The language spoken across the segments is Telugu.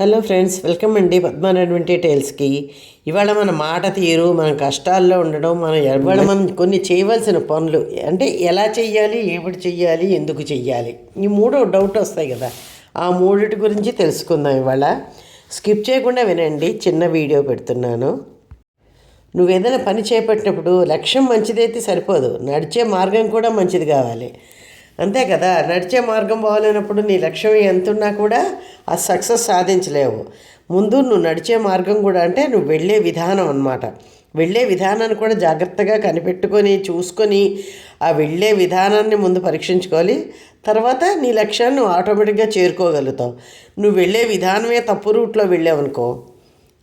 హలో ఫ్రెండ్స్ వెల్కమ్ అండి పద్మానటువంటి టైల్స్కి. ఇవాళ మన మాట తీరు మన కష్టాల్లో ఉండడం మనం ఇవాళ మనం కొన్ని చేయవలసిన పనులు. అంటే ఎలా చెయ్యాలి ఏమిటి చెయ్యాలి ఎందుకు చెయ్యాలి? ఈ మూడో డౌట్ వస్తాయి కదా. ఆ మూడిటి గురించి తెలుసుకుందాం ఇవాళ. స్కిప్ చేయకుండా వినండి చిన్న వీడియో పెడుతున్నాను. నువ్వు ఏదైనా పని చేపట్టినప్పుడు లక్ష్యం మంచిదైతే సరిపోదు. నడిచే మార్గం కూడా మంచిది కావాలి. అంతే కదా? నడిచే మార్గం బాగాలేనప్పుడు నీ లక్ష్యం ఎంత ఉన్నా కూడా ఆ సక్సెస్ సాధించలేవు. ముందు నువ్వు నడిచే మార్గం కూడా అంటే నువ్వు వెళ్ళే విధానం అన్నమాట. వెళ్ళే విధానాన్ని కూడా జాగ్రత్తగా కనిపెట్టుకొని చూసుకొని ఆ వెళ్ళే విధానాన్ని ముందు పరీక్షించుకోవాలి. తర్వాత నీ లక్ష్యాన్ని నువ్వు ఆటోమేటిక్గా చేరుకోగలుగుతావు. నువ్వు వెళ్ళే విధానమే తప్పు రూట్లో వెళ్ళావనుకో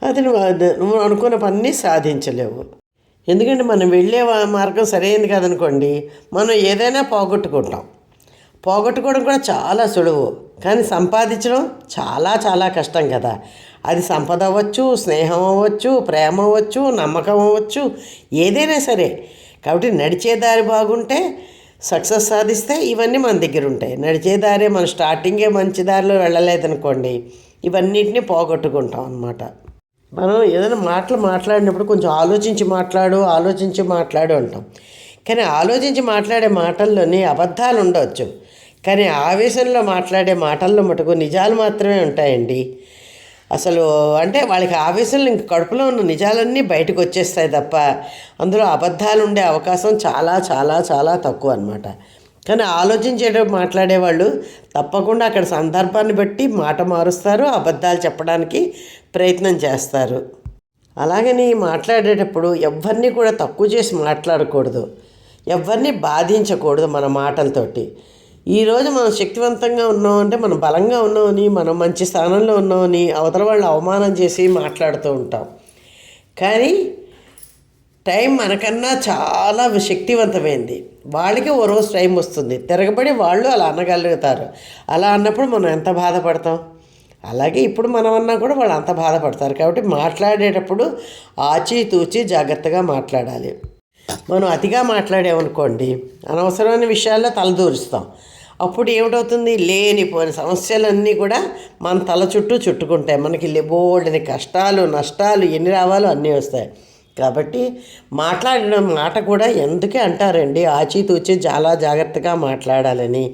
అది నువ్వు నువ్వు అనుకున్న పని సాధించలేవు. ఎందుకంటే మనం వెళ్ళే మార్గం సరైనది కాదనుకోండి మనం ఏదైనా పోగొట్టుకుంటాం. పోగొట్టుకోవడం కూడా చాలా సులువు. కానీ సంపాదించడం చాలా చాలా కష్టం కదా. అది సంపద అవ్వచ్చు స్నేహం అవ్వచ్చు ప్రేమ అవ్వచ్చు నమ్మకం అవ్వచ్చు ఏదైనా సరే. కాబట్టి నడిచే దారి బాగుంటే సక్సెస్ సాధిస్తే ఇవన్నీ మన దగ్గర ఉంటాయి. నడిచే దారే మన స్టార్టింగే మంచి దారిలో వెళ్ళలేదనుకోండి ఇవన్నిటిని పోగొట్టుకుంటాం అన్నమాట. మనం ఏదైనా మాటలు మాట్లాడినప్పుడు కొంచెం ఆలోచించి మాట్లాడు ఆలోచించి మాట్లాడు అంటాం. కానీ ఆలోచించి మాట్లాడే మాటల్లోనే అబద్ధాలు ఉండవచ్చు కానీ ఆవేశంలో మాట్లాడే మాటల్లో మటుకు నిజాలు మాత్రమే ఉంటాయండి. అసలు అంటే వాళ్ళకి ఆవేశంలో ఇంక కడుపులో ఉన్న నిజాలన్నీ బయటకు వచ్చేస్తాయి తప్ప అందులో అబద్ధాలు ఉండే అవకాశం చాలా చాలా చాలా తక్కువ అనమాట కానీ ఆలోచించేటప్పుడు మాట్లాడేవాళ్ళు తప్పకుండా అక్కడ సందర్భాన్ని బట్టి మాట మారుస్తారు అబద్ధాలు చెప్పడానికి ప్రయత్నం చేస్తారు. అలాగని మాట్లాడేటప్పుడు ఎవరిని కూడా తక్కువ చేసి మాట్లాడకూడదు. ఎవరిని బాధించకూడదు మన మాటలతోటి. ఈరోజు మనం శక్తివంతంగా ఉన్నామంటే మనం బలంగా ఉన్నామని మనం మంచి స్థానంలో ఉన్నామని అవతల వాళ్ళు అవమానం చేసి మాట్లాడుతూ ఉంటాం. కానీ టైం మనకన్నా చాలా శక్తివంతమైంది. వాళ్ళకి ఓ రోజు టైం వస్తుంది. తిరగబడి వాళ్ళు అలా అనగలుగుతారు. అలా అన్నప్పుడు మనం ఎంత బాధపడతాం? అలాగే ఇప్పుడు మనం అన్నా కూడా వాళ్ళు అంత బాధపడతారు. కాబట్టి మాట్లాడేటప్పుడు ఆచితూచి జాగ్రత్తగా మాట్లాడాలి. మనం అతిగా మాట్లాడామనుకోండి అనవసరమైన విషయాల్లో తలదూరుస్తాం. అప్పుడు ఏమిటవుతుంది? లేనిపోని సమస్యలన్నీ కూడా మన తల చుట్టూ చుట్టుకుంటాయి. మనకి లేబోడని కష్టాలు నష్టాలు ఎన్ని రావాలో అన్నీ వస్తాయి. కాబట్టి మాట్లాడిన మాట కూడా ఎందుకే అంటారండి? ఆచితూచి చాలా జాగ్రత్తగా మాట్లాడాలని.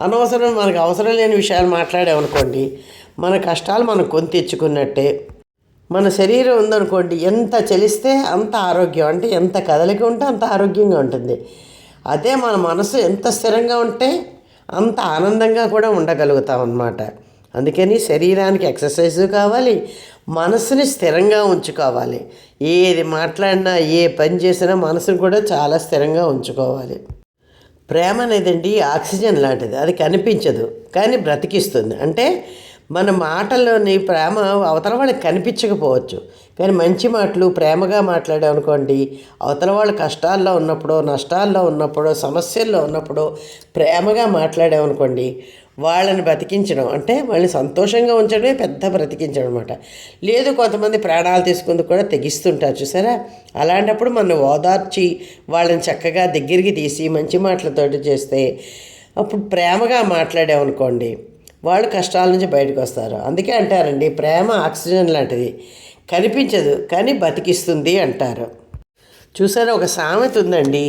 అనవసరం మనకు అవసరం లేని విషయాలు మాట్లాడామనుకోండి మన కష్టాలు మనం కొని తెచ్చుకున్నట్టే. మన శరీరం ఉందనుకోండి ఎంత చలిస్తే అంత ఆరోగ్యం. అంటే ఎంత కదలిక ఉంటే అంత ఆరోగ్యంగా ఉంటుంది. అదే మన మనసు ఎంత స్థిరంగా ఉంటే అంత ఆనందంగా కూడా ఉండగలుగుతాం అన్నమాట. అందుకని శరీరానికి ఎక్సర్సైజ్ కావాలి మనసుని స్థిరంగా ఉంచుకోవాలి. ఏది మాట్లాడినా ఏ పని చేసినా మనసుని కూడా చాలా స్థిరంగా ఉంచుకోవాలి. ప్రేమ అనేదండి ఆక్సిజన్ లాంటిది. అది కనిపించదు కానీ బ్రతికిస్తుంది. అంటే మన మాటల్లోని ప్రేమ అవతల వాళ్ళకి కనిపించకపోవచ్చు. కానీ మంచి మాటలు ప్రేమగా మాట్లాడామనుకోండి అవతల వాళ్ళ కష్టాల్లో ఉన్నప్పుడో నష్టాల్లో ఉన్నప్పుడు సమస్యల్లో ఉన్నప్పుడో ప్రేమగా మాట్లాడామనుకోండి వాళ్ళని బ్రతికించడం అంటే వాళ్ళని సంతోషంగా ఉంచడమే పెద్ద బ్రతికించడం అనమాట లేదు కొంతమంది ప్రాణాలు తీసుకుందుకు కూడా తెగిస్తుంటారు చూసారా? అలాంటప్పుడు మనం ఓదార్చి వాళ్ళని చక్కగా దగ్గరికి తీసి మంచి మాటలతోటి చేస్తే అప్పుడు ప్రేమగా మాట్లాడామనుకోండి వాళ్ళు కష్టాల నుంచి బయటకు వస్తారు. అందుకే అంటారండి ప్రేమ ఆక్సిజన్ లాంటిది. కనిపించదు కానీ బతికిస్తుంది అంటారు. చూసారా ఒక సామెత ఉందండి.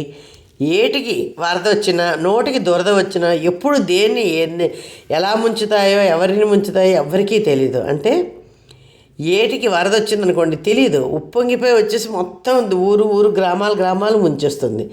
ఏటికి వరద వచ్చినా నోటికి దురద వచ్చినా ఎప్పుడు దేన్ని ఎన్ని ఎలా ముంచుతాయో ఎవరిని ముంచుతాయో ఎవరికీ తెలీదు. అంటే ఏటికి వరద వచ్చిందనుకోండి తెలియదు ఉప్పొంగిపోయి వచ్చేసి మొత్తం ఊరు ఊరు గ్రామాలు గ్రామాలు ముంచేస్తుంది.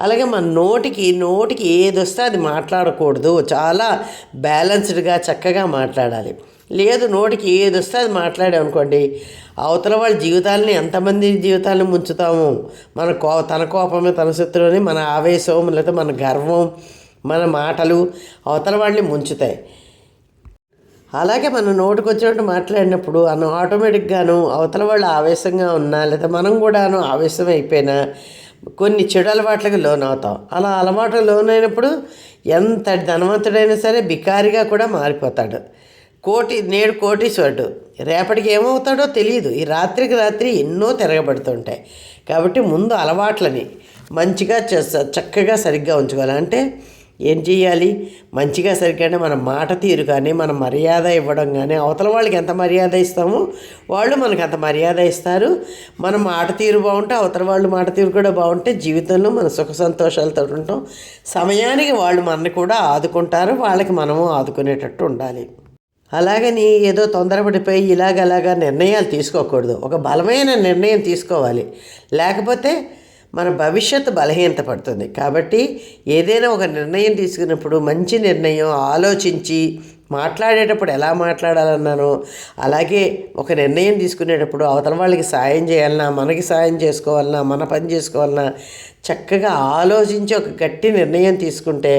అలాగే మన నోటికి నోటికి ఏది వస్తే అది మాట్లాడకూడదు. చాలా బ్యాలెన్స్డ్గా చక్కగా మాట్లాడాలి. లేదు నోటికి ఏది వస్తే అది మాట్లాడామనుకోండి అవతల వాళ్ళ జీవితాలని ఎంతమంది జీవితాలను ముంచుతాము? మన కో తన కోపమే తన శత్రువుని మన ఆవేశం లేకపోతే మన గర్వం మన మాటలు అవతల వాళ్ళని ముంచుతాయి. అలాగే మనం నోటికి వచ్చినట్టు మాట్లాడినప్పుడు అను ఆటోమేటిక్గాను అవతల వాళ్ళు ఆవేశంగా ఉన్నా లేదా మనం కూడాను ఆవేశం అయిపోయినా కొన్ని చెడు అలవాట్లకు లోనవుతాం. అలా అలవాటు లోనైనప్పుడు ఎంత ధనవంతుడైనా సరే బికారిగా కూడా మారిపోతాడు. కోటి నేడు కోటీశ్వరుడు. రేపటికి ఏమవుతాడో తెలియదు ఈ రాత్రికి రాత్రి ఎన్నో తిరగబడుతుంటాయి. కాబట్టి ముందు అలవాట్లని మంచిగా చ- చక్కగా సరిగ్గా ఉంచుకోవాలి. అంటే ఏం చేయాలి మంచిగా సరిగ్గానే మన మాట తీరు కానీ మన మర్యాద ఇవ్వడం కానీ అవతల వాళ్ళకి ఎంత మర్యాద ఇస్తామో వాళ్ళు మనకు అంత మర్యాద ఇస్తారు. మన మాట తీరు బాగుంటే అవతల వాళ్ళు మాట తీరు కూడా బాగుంటే జీవితంలో మన సుఖ సంతోషాలతో ఉంటాం. సమయానికి వాళ్ళు మనని కూడా ఆదుకుంటారు వాళ్ళకి మనము ఆదుకునేటట్టు ఉండాలి. అలాగని ఏదో తొందరపడిపోయి ఇలాగలాగా నిర్ణయాలు తీసుకోకూడదు. ఒక బలమైన నిర్ణయం తీసుకోవాలి. లేకపోతే మన భవిష్యత్తు బలహీనత పడుతుంది. కాబట్టి ఏదైనా ఒక నిర్ణయం తీసుకున్నప్పుడు మంచి నిర్ణయం ఆలోచించి మాట్లాడేటప్పుడు ఎలా మాట్లాడాలన్నానో అలాగే ఒక నిర్ణయం తీసుకునేటప్పుడు అవతల వాళ్ళకి సాయం చేయాలన్నా మనకి సాయం చేసుకోవాలన్నా మన పని చేసుకోవాలన్నా చక్కగా ఆలోచించి ఒక గట్టి నిర్ణయం తీసుకుంటే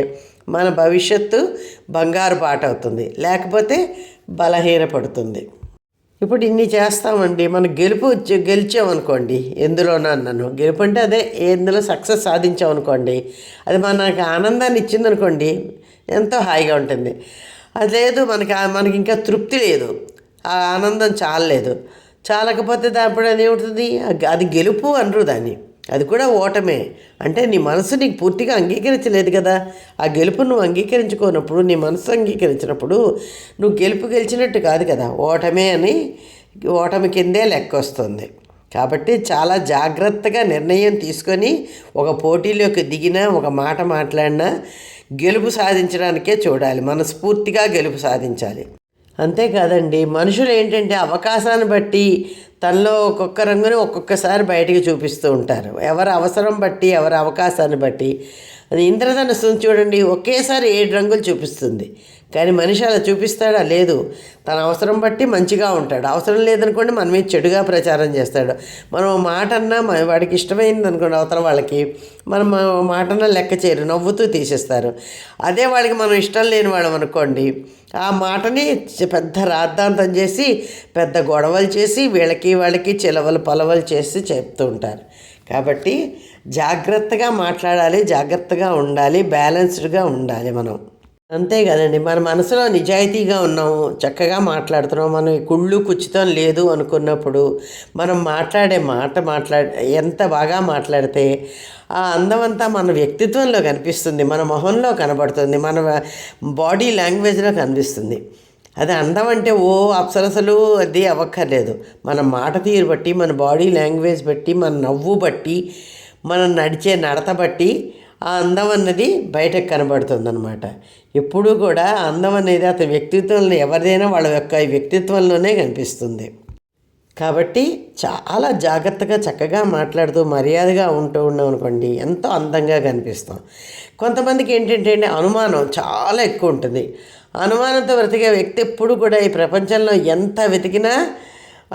మన భవిష్యత్తు బంగారు పాట అవుతుంది లేకపోతే బలహీనపడుతుంది. ఇప్పుడు ఇన్ని చేస్తామండి మనం గెలుపు గెలిచామనుకోండి ఎందులోనో అన్నాను గెలుపు అంటే అదే ఎందులో సక్సెస్ సాధించామనుకోండి అది మనకు ఆనందాన్ని ఇచ్చిందనుకోండి ఎంతో హాయిగా ఉంటుంది. అది లేదు మనకి మనకి ఇంకా తృప్తి లేదు ఆ ఆనందం చాలలేదు. చాలకపోతే అప్పుడు అది ఏమవుతుంది అది- అది గెలుపు అనరు దాన్ని. అది కూడా ఓటమే. అంటే నీ మనసు నీకు పూర్తిగా అంగీకరించలేదు కదా. ఆ గెలుపు నువ్వు అంగీకరించుకోనప్పుడు నీ మనసు అంగీకరించినప్పుడు నువ్వు గెలుపు గెలిచినట్టు కాదు కదా. ఓటమే అని ఓటమి కిందే లెక్క వస్తుంది. కాబట్టి చాలా జాగ్రత్తగా నిర్ణయం తీసుకొని ఒక పోటీలోకి దిగినా ఒక మాట మాట్లాడినా గెలుపు సాధించడానికే చూడాలి. మనస్ఫూర్తిగా గెలుపు సాధించాలి. అంతేకాదండి. మనుషులు ఏంటంటే అవకాశాన్ని బట్టి తనలో ఒక్కొక్క రంగుని ఒక్కొక్కసారి బయటికి చూపిస్తూ ఉంటారు. ఎవరి అవసరం బట్టి ఎవరి అవకాశాన్ని బట్టి. అది ఇంద్రధనుస్సును చూడండి ఒకేసారి ఏడు రంగులు చూపిస్తుంది. కానీ మనిషి అలా చూపిస్తాడా? లేదు. తన అవసరం బట్టి మంచిగా ఉంటాడు. అవసరం లేదనుకోండి మన మీద చెడుగా ప్రచారం చేస్తాడు. మనం మాట అన్నా వాడికి ఇష్టమైంది అనుకోండి అవతల వాళ్ళకి మనం మాట అన్నా లెక్క చేయరు నవ్వుతూ తీసేస్తారు. అదే వాళ్ళకి మనం ఇష్టం లేని వాళ్ళం అనుకోండి ఆ మాటని పెద్ద రాద్ధాంతం చేసి పెద్ద గొడవలు చేసి వీళ్ళకి వాళ్ళకి చిలవలు పలవలు చేసి చెప్తూ ఉంటారు. కాబట్టి జాగ్రత్తగా మాట్లాడాలి జాగ్రత్తగా ఉండాలి బ్యాలెన్స్డ్గా ఉండాలి మనం. అంతే కదండి. మన మనసులో నిజాయితీగా ఉన్నాము చక్కగా మాట్లాడుతున్నాం మనం కుళ్ళు కుచ్చితం లేదు అనుకున్నప్పుడు మనం మాట్లాడే మాట మాట్లాడే ఎంత బాగా మాట్లాడితే ఆ అందం అంతా మన వ్యక్తిత్వంలో కనిపిస్తుంది మన మొహంలో కనబడుతుంది మన బాడీ లాంగ్వేజ్లో కనిపిస్తుంది. అది అందం అంటే ఓ అప్సరసలు అది అవ్వక్కర్లేదు. మన మాట తీరు బట్టి మన బాడీ లాంగ్వేజ్ బట్టి మన నవ్వు బట్టి మనం నడిచే నడత బట్టి ఆ అందం అన్నది బయటకు కనబడుతుంది అనమాట ఎప్పుడూ కూడా అందం అనేది అతని వ్యక్తిత్వంలో ఎవరిదైనా వాళ్ళ యొక్క వ్యక్తిత్వంలోనే కనిపిస్తుంది. కాబట్టి చాలా జాగ్రత్తగా చక్కగా మాట్లాడుతూ మర్యాదగా ఉంటూ ఉన్నాం అనుకోండి ఎంతో అందంగా కనిపిస్తాం. కొంతమందికి ఏంటంటే అంటే అనుమానం చాలా ఎక్కువ ఉంటుంది. అనుమానంతో బ్రతికే వ్యక్తి ఎప్పుడు కూడా ఈ ప్రపంచంలో ఎంత వెతికినా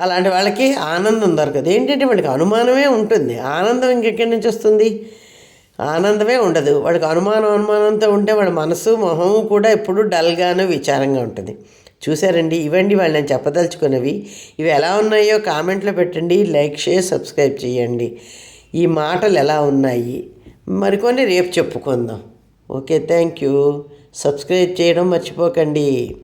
అలాంటి వాళ్ళకి ఆనందం దొరకదు. ఏంటంటే వాళ్ళకి అనుమానమే ఉంటుంది. ఆనందం ఇంకెక్కడి నుంచి వస్తుంది? ఆనందమే ఉండదు. వాడికి అనుమానం అనుమానంతో ఉంటే వాడి మనసు మొహము కూడా ఎప్పుడు డల్గాను విచారంగా ఉంటుంది. చూసారండి ఇవండి వాళ్ళు నేను చెప్పదలుచుకున్నవి. ఇవి ఎలా ఉన్నాయో కామెంట్లో పెట్టండి. లైక్ షేర్ సబ్స్క్రైబ్ చేయండి. ఈ మాటలు ఎలా ఉన్నాయి? మరికొన్ని రేపు చెప్పుకుందాం. Okay thank you. సబ్స్క్రైబ్ చేయడం మర్చిపోకండి.